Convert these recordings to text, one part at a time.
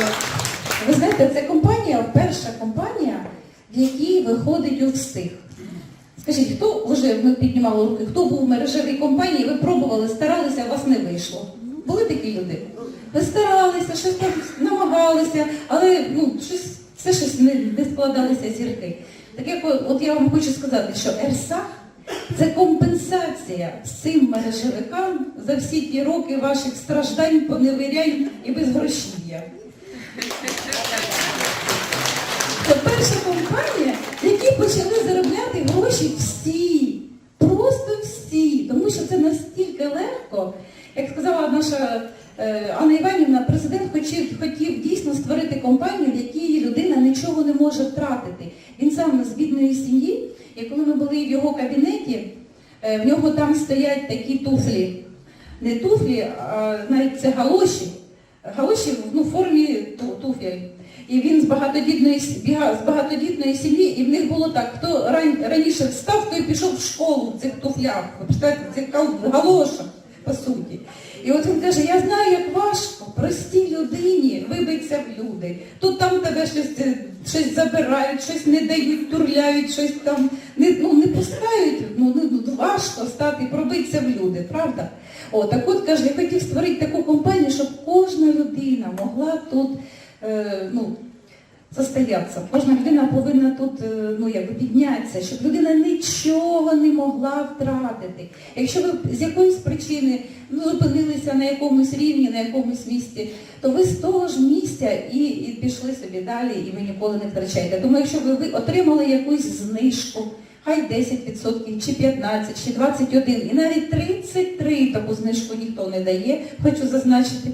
Е, Ви знаєте, це компанія, перша компанія, в якій виходить у всіх. Скажіть, хто вже ми піднімали руки, хто був в мережевій компанії, ви пробували, старалися, у вас не вийшло? Були такі люди? Ви старалися, щось там намагалися, але ну, щось, все щось не, не складалися зірки. Так як от, я вам хочу сказати, що ЕРСА це компенсація цим мережевикам за всі ті роки ваших страждань, поневірянь і безгрошів'я. Це перша компанія, які почали заробляти гроші всі. Просто всі. Тому що це настільки легко. Як сказала наша е, Анна Іванівна, президент хотів, хотів дійсно створити компанію, в якій людина нічого не може втратити. Він сам з бідної сім'ї, і коли ми були в його кабінеті, е, в нього там стоять такі туфлі. Не туфлі, а навіть це галоші. Галоші ну, в формі ту- туфель. І він з багатодітної, з багатодітної сім'ї, і в них було так, хто раніше встав, той пішов в школу в цих туфлях. В цих галошах, по суті. І от він каже, я знаю, як важко простій людині вибитися в люди. Тут там тебе щось, е, щось забирають, щось не дають, турляють, щось там не, ну, не пускають. Ну, ну, важко стати, пробитися в люди, правда? О, так от каже, я хотів створити таку компанію, щоб кожна людина могла тут е, ну, состоятися. Кожна людина повинна тут е, ну, якби піднятися, щоб людина нічого не могла втратити. Якщо ви з якоїсь причини ну, зупинилися на якомусь рівні, на якомусь місці, то ви з того ж місця і, і пішли собі далі, і ви ніколи не втрачаєте. Тому якщо ви, ви отримали якусь знижку, хай 10%, чи 15, чи 21, і навіть 33 таку знижку ніхто не дає, хочу зазначити.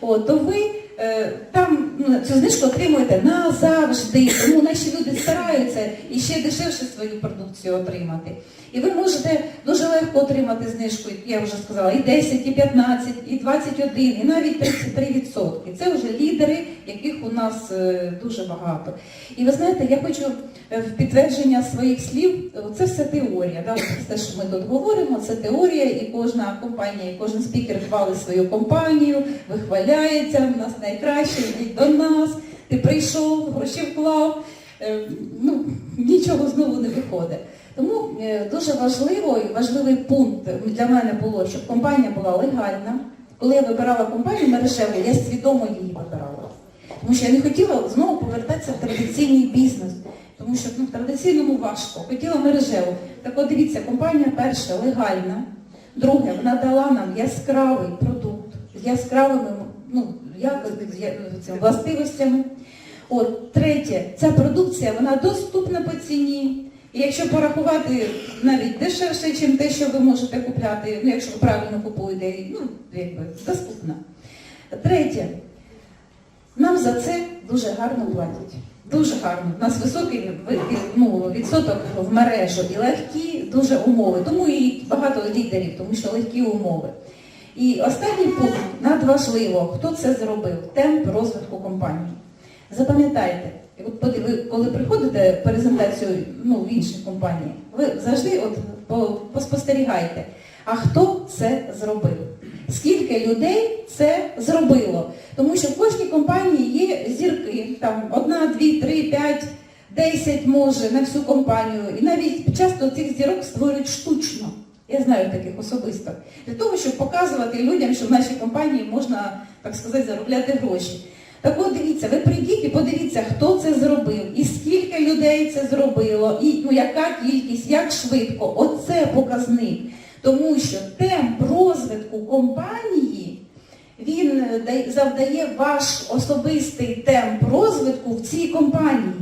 О, то ви е, там ну, цю знижку отримуєте назавжди. Тому наші люди стараються і ще дешевше свою продукцію отримати. І ви можете дуже легко отримати знижку, я вже сказала, і 10, і 15, і 21, і навіть 33%. Це вже лідери, яких у нас е, дуже багато. І ви знаєте, я хочу е, в підтвердження своїх слів, е, це все теорія. Да? Все, що ми тут говоримо, це теорія, і кожна компанія, і кожен спікер хвалить свою компанію, вихваляється, в нас найкраще, йдіть до нас, ти прийшов, гроші вклав. Ну, нічого знову не виходить. Тому е, дуже важливо важливий пункт для мене було, щоб компанія була легальна. Коли я вибирала компанію мережеву, я свідомо її вибирала. Тому що я не хотіла знову повертатися в традиційний бізнес. Тому що ну, в традиційному важко. Хотіла мережеву. Так от дивіться, компанія перша легальна. Друге, вона дала нам яскравий продукт з яскравими ну, властивостями. От, третє, ця продукція вона доступна по ціні. Якщо порахувати навіть дешевше, ніж те, що ви можете купляти, ну якщо ви правильно купуєте, ну, якби доступна. Третє, нам за це дуже гарно платять. Дуже гарно. У нас високий ну, відсоток в мережу і легкі дуже умови. Тому і багато лідерів, тому що легкі умови. І останній пункт надважливо, хто це зробив, темп розвитку компанії. Запам'ятайте, ви коли приходите презентацію ну, в інших компаніях, ви завжди от поспостерігайте, а хто це зробив? Скільки людей це зробило? Тому що в кожній компанії є зірки, там одна, дві, три, п'ять, десять може на всю компанію. І навіть часто цих зірок створюють штучно. Я знаю таких особисто. Для того, щоб показувати людям, що в нашій компанії можна, так сказати, заробляти гроші. Так от дивіться, ви прийдіть і подивіться, хто це зробив, і скільки людей це зробило, і ну, яка кількість, як швидко. Оце показник. Тому що темп розвитку компанії, він е, завдає ваш особистий темп розвитку в цій компанії.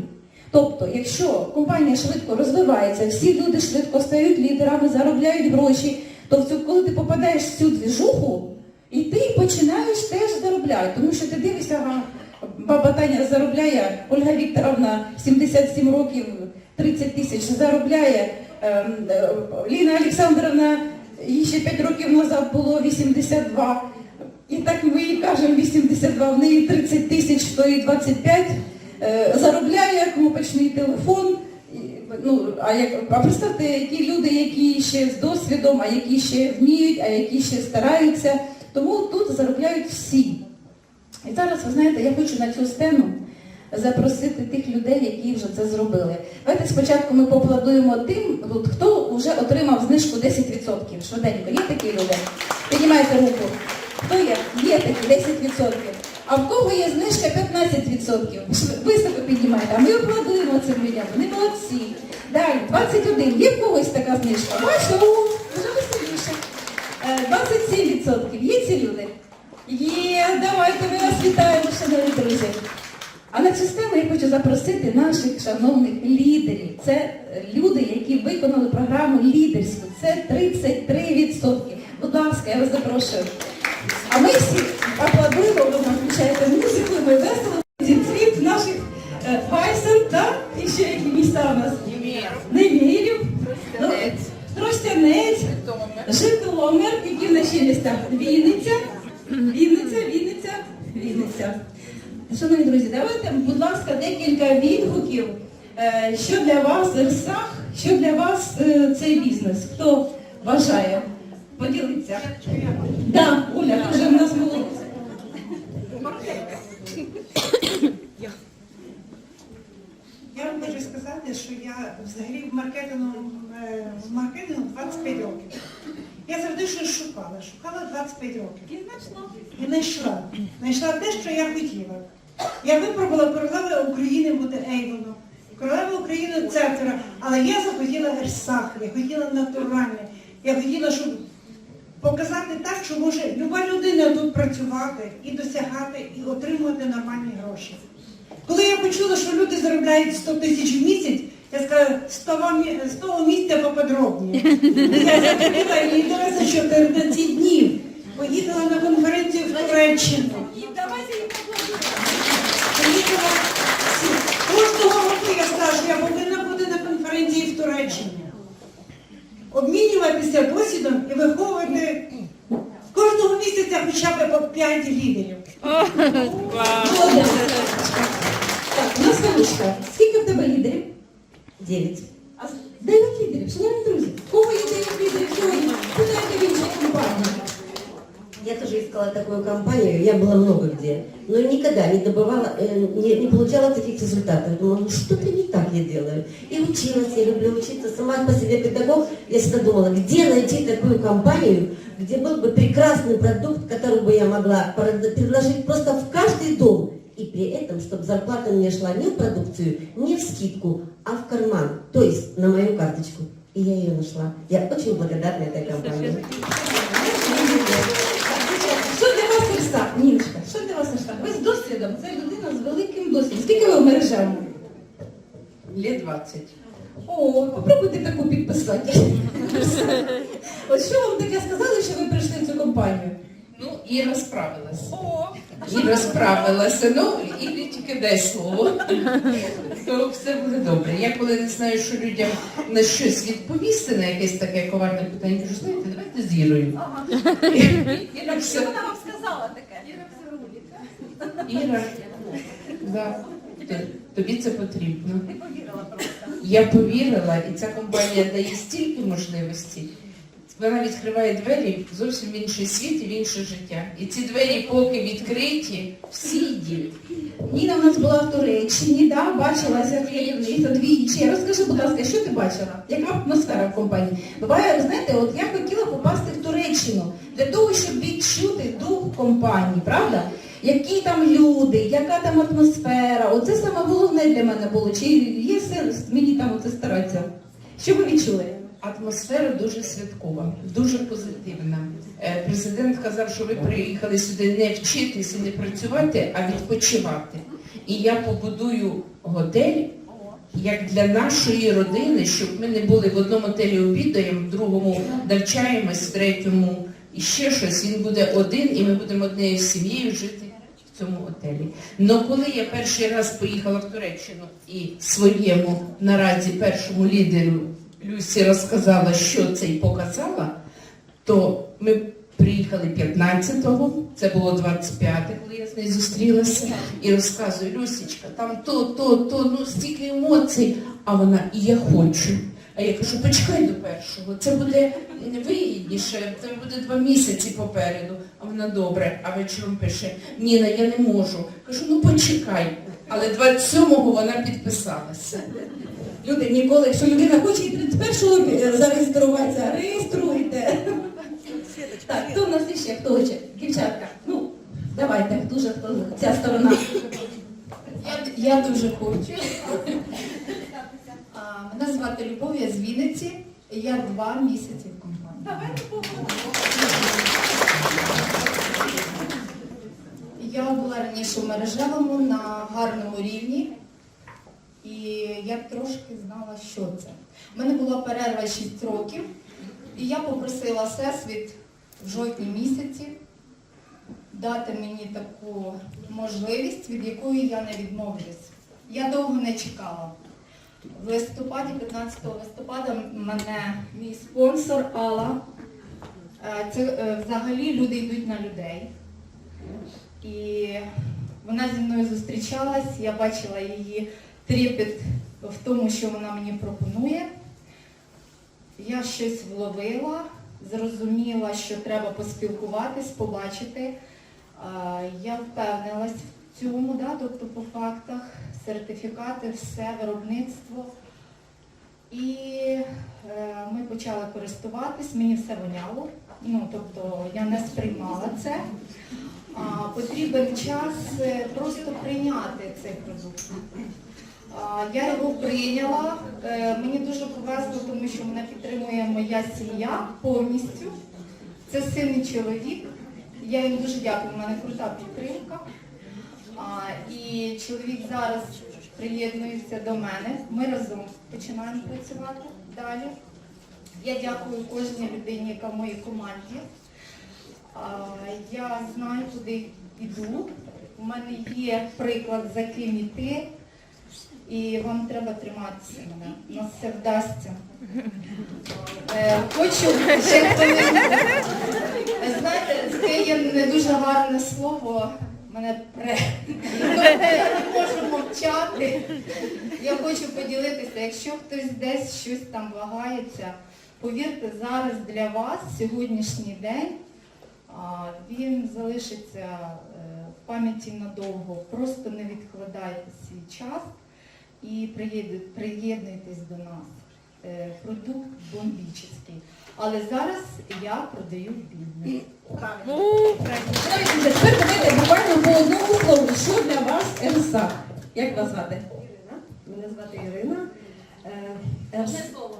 Тобто, якщо компанія швидко розвивається, всі люди швидко стають лідерами, заробляють гроші, то коли ти попадаєш в цю двіжуху, і ти починаєш теж заробляти. Тому що ти дивишся, баба Таня заробляє, Ольга Вікторовна 77 років 30 тисяч заробляє, ем, е, Ліна Олександровна, їй ще 5 років назад було 82. І так ми їй кажемо 82, в неї 30 тисяч, то і 25, е, заробляє кнопочний телефон. Ну, а, як, а представте, які люди, які ще з досвідом, а які ще вміють, а які ще стараються. Тому тут заробляють всі. І зараз, ви знаєте, я хочу на цю сцену запросити тих людей, які вже це зробили. Давайте спочатку ми поаплодуємо тим, хто вже отримав знижку 10%. Швиденько. Є такі люди? Піднімайте руку. Хто є? Є такі 10%. А в кого є знижка 15%? Високо піднімайте. А ми аплодуємо цим людям. Вони молодці. Далі, 21. Є в когось така знижка? Бачите, 27%. Є ці люди? Є, давайте ми вас вітаємо, шановні друзі. А на цю сцену я хочу запросити наших шановних лідерів. Це е, люди, які виконали програму лідерську. Це 33%. Будь ласка, я вас запрошую. А ми всі аплодуємо, ви нам включаєте музику, ми весело цвіт наших е, Гайсен, так? І ще які міста у нас? Немірів, Тростянець. Тростянець, Житомир, які в наші міста? Вінниця, Вінниця, Вінниця, Вінниця. Шановні друзі, давайте, будь ласка, декілька відгуків, е, що для вас Ірсах, що для вас е, цей бізнес. Хто бажає поділитися? Да, Оля, вже в нас молодець. Вам можу сказати, що я взагалі в маркетингу, е, в маркетингу 25 років. Я завжди щось шукала, шукала 25 років. І знайшла. І знайшла. Знайшла те, що я хотіла. Я випробувала королева України бути Ейвоном, королева України Центра, але я захотіла Ерсах, я хотіла натуральне. Я хотіла, щоб показати так, що може люба людина тут працювати і досягати, і отримувати нормальні гроші. Коли я почула, що люди заробляють 100 тисяч в місяць, я сказала, з того, з того місця поподробніше. Я захотіла і за 14 днів. Поїхала на конференцію в Туреччину. Поїхала кожного року я сказала, що я повинна бути на конференції в Туреччині. Обмінюватися досвідом і виховувати кожного місяця хоча б по 5 лідерів. Молодець. Так, у нас Галушка. Скільки в тебе лідерів? Девять. А с- дев'ять лідерів, шановні друзі. В Кого є дев'ять лідерів сьогодні? Питайте в іншій компанії. Я тоже искала такую компанию, я была много где, но никогда не добывала, э, не, не получала таких результатов. Думала, ну что-то не так я делаю. И училась, я люблю учиться, сама по себе педагог. Я всегда думала, где найти такую компанию, где был бы прекрасный продукт, который бы я могла прод- предложить просто в каждый дом. И при этом, чтобы зарплата мне шла не в продукцию, не в скидку, а в карман, то есть на мою карточку. И я ее нашла. Я очень благодарна этой компании. Що для вас Ірса? Ніночка, що для вас Ірса? Ви з досвідом, це людина з великим досвідом. Скільки ви в мережах? Лет 20. О, попробуйте таку підписати. От що вам таке сказали, що ви прийшли в цю компанію? Ну, Іра справилась. Іра справилася. Ну, Ірі тільки дай слово. То все буде добре. Я коли не знаю, що людям на щось відповісти, на якесь таке коварне питання, кажу, знаєте, давайте з Ірою. Іра все. Вона вам сказала таке. Іра, да, т- тобі це потрібно. Ти повірила просто. Я повірила, і ця компанія дає стільки можливостей. Вона відкриває двері зовсім в інший світ і в інше життя. І ці двері, поки відкриті, всі йдіть. Ніна в нас була в Туреччині, да, бачилася з керівництвом двічі. Розкажи, будь ласка, що ти бачила? Яка атмосфера в компанії? Буває, знаєте, от я хотіла попасти в Туреччину для того, щоб відчути дух компанії, правда? Які там люди, яка там атмосфера? Оце саме головне для мене було. Чи є сенс мені там оце старатися? Що ви відчули? Атмосфера дуже святкова, дуже позитивна. Е, Президент казав, що ви приїхали сюди не вчитись і не працювати, а відпочивати. І я побудую готель як для нашої родини, щоб ми не були в одному готелі обідаємо, в другому навчаємось, в третьому і ще щось. Він буде один, і ми будемо однією сім'єю жити в цьому готелі. Но коли я перший раз поїхала в Туреччину і своєму наразі першому лідеру Люсі розказала, що це і показала, то ми приїхали 15-го, це було 25-те, коли я з нею зустрілася, і розказую, Люсічка, там то, то, то, ну стільки емоцій. А вона, і я хочу. А я кажу, почекай до першого, це буде вигідніше, це буде два місяці попереду. А вона добре, а вечором пише, Ніна, я не можу. Кажу, ну почекай. Але 27-го вона підписалася. Люди ніколи, якщо людина хоче і 31-го зареєструватися, реєструйте. Так, хто в нас іще? Хто хоче? Дівчатка, ну, давайте, дуже хто ця сторона. Я, я дуже хочу. А, Мене звати Любов, я з Вінниці. Я два місяці в компанії. Я була раніше в мережевому на гарному рівні, і я трошки знала, що це. У мене була перерва 6 років, і я попросила Всесвіт в жовтні місяці дати мені таку можливість, від якої я не відмовлюсь. Я довго не чекала. В листопаді, 15 листопада, мене мій спонсор Алла. е, Це е, взагалі люди йдуть на людей. І вона зі мною зустрічалась, я бачила її трепет в тому, що вона мені пропонує. Я щось вловила, зрозуміла, що треба поспілкуватись, побачити. Я впевнилась в цьому, да, тобто по фактах, сертифікати, все, виробництво. І е, ми почали користуватись, мені все воняло, ну, тобто я не сприймала це. Потрібен час е, просто прийняти цей продукт. Я його прийняла. Е, Мені дуже повезло, тому що мене підтримує моя сім'я повністю. Це і чоловік. Я їм дуже дякую, в мене крута підтримка. І чоловік зараз приєднується до мене. Ми разом починаємо працювати далі. Я дякую кожній людині, яка в моїй команді. Я знаю, куди йду. У мене є приклад, за ким йти. І вам треба триматися мене. У нас все вдасться. Е, Хочу ще Е, знаєте, таке є не дуже гарне слово. Мене пре. Я не можу мовчати. Я хочу поділитися, якщо хтось десь щось там вагається, повірте, зараз для вас сьогоднішній день він залишиться е, в пам'яті надовго. Просто не відкладайте свій час і приєднуй- приєднуйтесь до нас. Е, Продукт бомбічний. Але зараз я продаю бізнес. Давайте, Тепер давайте буквально по одному слову. Що для вас РСА? Як вас звати? Ірина. Мене звати Ірина.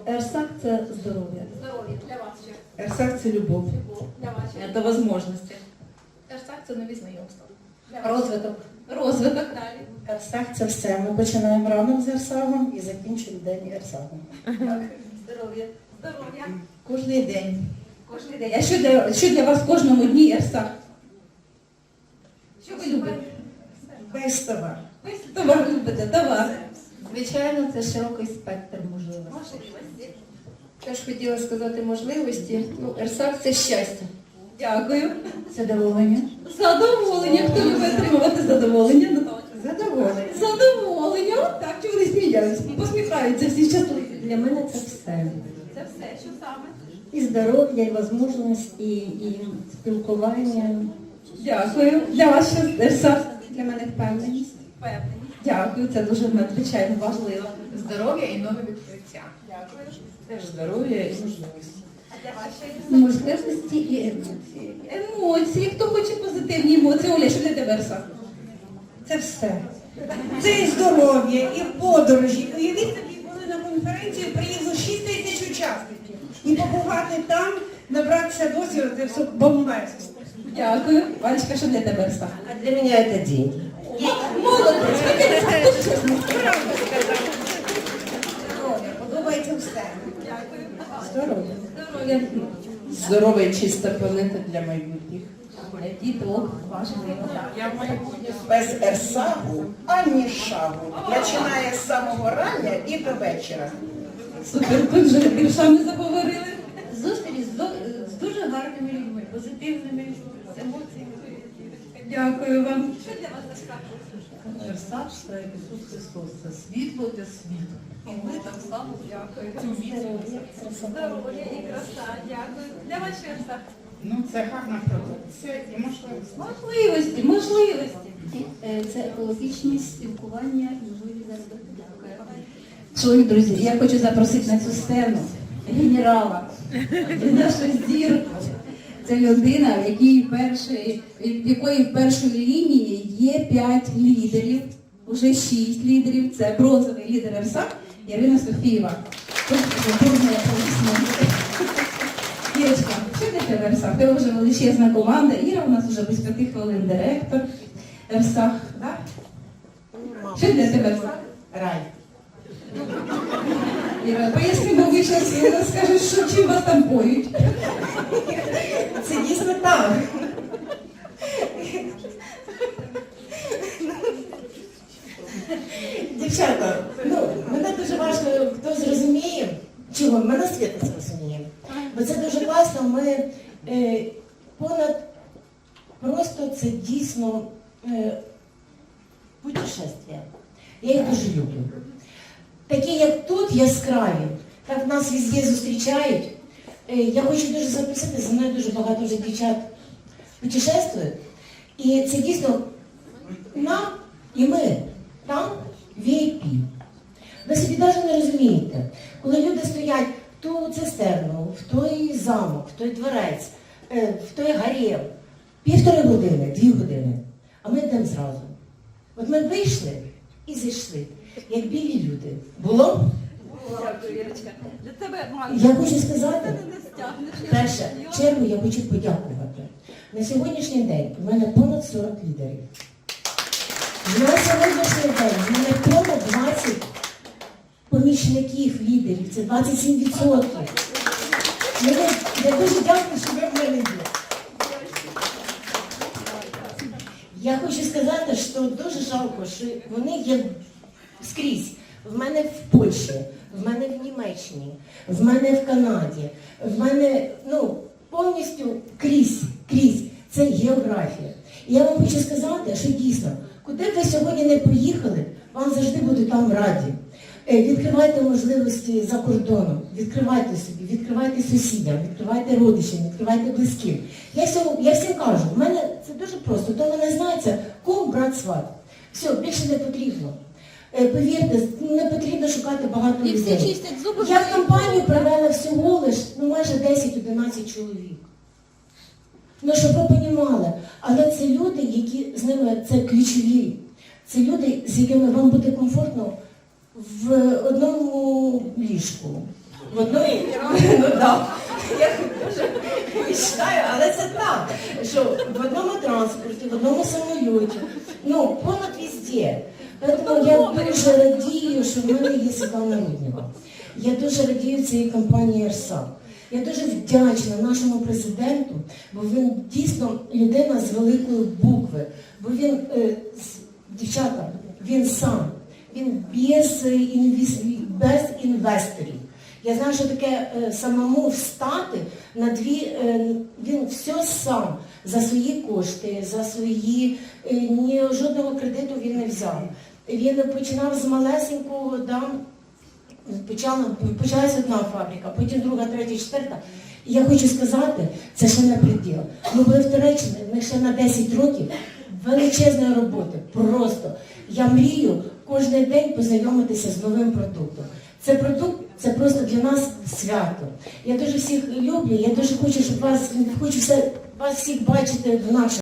Ерсак це здоров'я. Здоров'я для вас ще. Ерсак це любов. Любов для вас. До можливості. Ерсак це нові знайомства. Розвиток. Розвиток. Далі. Ерсак це все. Ми починаємо ранок з Ерсагом і закінчуємо день Ерсагом. Здоров'я. Здоров'я. Кожний день. Кожен А що для, що для вас в кожному дні РСА? Що ви любите? Весь товар. Ви товар любите, товар. Звичайно, це широкий спектр можливостей. Можливості. Теж хотіла сказати можливості. Ну, Ерсак це щастя. Дякую. Задоволення. Задоволення. Хто любить отримувати задоволення? Задоволений. Задоволення. Так, чого вони сміються? Посміхаються всі щасливі. Для мене це все. Це все, що саме? І здоров'я, і можливість, і, і спілкування. Дякую. Для вас що РСА? Для мене впевненість. Впевнені. Дякую, це дуже надзвичайно важливо. Здоров'я і нове відкриття. Дякую. Теж здоров'я і можливості. Можливості і емоції. Емоції. Хто хоче позитивні емоції? Оля, що для тебе РСА? Це все. Це і здоров'я, і подорожі. Уявіть собі, були на конференції, приїхало 6 тисяч учасників. І побувати там, набратися досвіду, це все бомбезно. Дякую. Валечка, що для тебе РСА? А для меня это деньги. Молодець, чесно. Здоров'я, подобається все. Здоров'я. Здоров'я. Здорова і чиста планета для майбутніх. Діток важливо. Без ерсагу ані шагу. Починає з самого рання і до вечора. Супер, тут вже віршами заговорили. Зустріч з, з дуже гарними людьми, позитивними, з емоціями. Дякую вам. Що для вас Краса, це Ісус Христос, це світло для світу. І ми так само дякую. Здоров'я і краса, дякую. Де ваші Ерсак? Ну, це гарна продукція і можливість. Можливості, можливості. Е, Це екологічні спілкування і можливі заробити. Дякую. Шановні друзі, я хочу запросити на цю сцену генерала, нашу зірку. Це людина, в якій першої, в якої в першій лінії є п'ять лідерів, уже шість лідерів. Це бронзовий лідер РСА Ірина Софієва. Ірочка, що таке РСА? Тебе вже величезна команда. Іра у нас вже без п'яти хвилин директор РСА. Да? Що для тебе РСА? Рай. Іра, поясни, бо ви зараз скажуть, що чим вас там поють. Це дійсно так. Дівчата, ну, мене дуже важко, хто зрозуміє, чого, мене світа зрозуміє. Бо це дуже класно, ми е, понад просто це дійсно е, путешествия. Я їх дуже люблю. Такі, як тут, яскраві, так нас везде зустрічають. Е, Я хочу дуже запросити, за мною дуже багато вже дівчат путешествують. І це дійсно нам і ми там VIP. Ви собі навіть не розумієте, коли люди стоять в ту цистерну, в той замок, в той дворець, е, в той гарем, півтори години, дві години, а ми йдемо зразу. От ми вийшли і зайшли, як білі люди. Було? Для тебе. Я хочу сказати. Перше, чергу я хочу подякувати. На сьогоднішній день в мене понад 40 лідерів. На сьогоднішній день в мене понад 20 помічників лідерів. Це 27%. Мені, я дуже дякую, що ви в мене є. Я хочу сказати, що дуже жалко, що вони є скрізь. В мене в Польщі, в мене в Німеччині, в мене в Канаді, в мене ну, повністю крізь, крізь. Це географія. І я вам хочу сказати, що дійсно, куди б ви сьогодні не поїхали, вам завжди будуть там раді. Е, Відкривайте можливості за кордоном, відкривайте собі, відкривайте сусідям, відкривайте родичам, відкривайте близьким. Я, всьому, я всім кажу, в мене це дуже просто, то мене знається, кум, брат, сват. Все, більше не потрібно. Е, Повірте, не потрібно шукати багато І всі людей. чистять зуби. Я в компанію привела всього лиш ну, майже 10-11 чоловік. Ну, щоб ви розуміли, але це люди, які з ними це ключові. Це люди, з якими вам буде комфортно в одному ліжку. В одному, ну так. Я дуже мечтаю, але це так. Що в одному транспорті, в одному самоліті, ну, понад везде. Тому я дуже радію, що в мене є Світлана Руднєва. Я дуже радію цієї компанії «Ерсак». Я дуже вдячна нашому президенту, бо він дійсно людина з великої букви. Бо він, е, дівчата, він сам, він без, без інвесторів. Я знаю, що таке е, самому встати на дві, е, він все сам за свої кошти, за свої, ні жодного кредиту він не взяв. Він починав з малесенького, да, почала, почалася одна фабрика, потім друга, третя, четверта. І я хочу сказати, це ще не приділ. Ми були в Туреччині, них ще на 10 років величезної роботи. Просто я мрію кожен день познайомитися з новим продуктом. Це продукт, це просто для нас свято. Я дуже всіх люблю, я дуже хочу, щоб вас хочу все вас всіх бачити в нашому.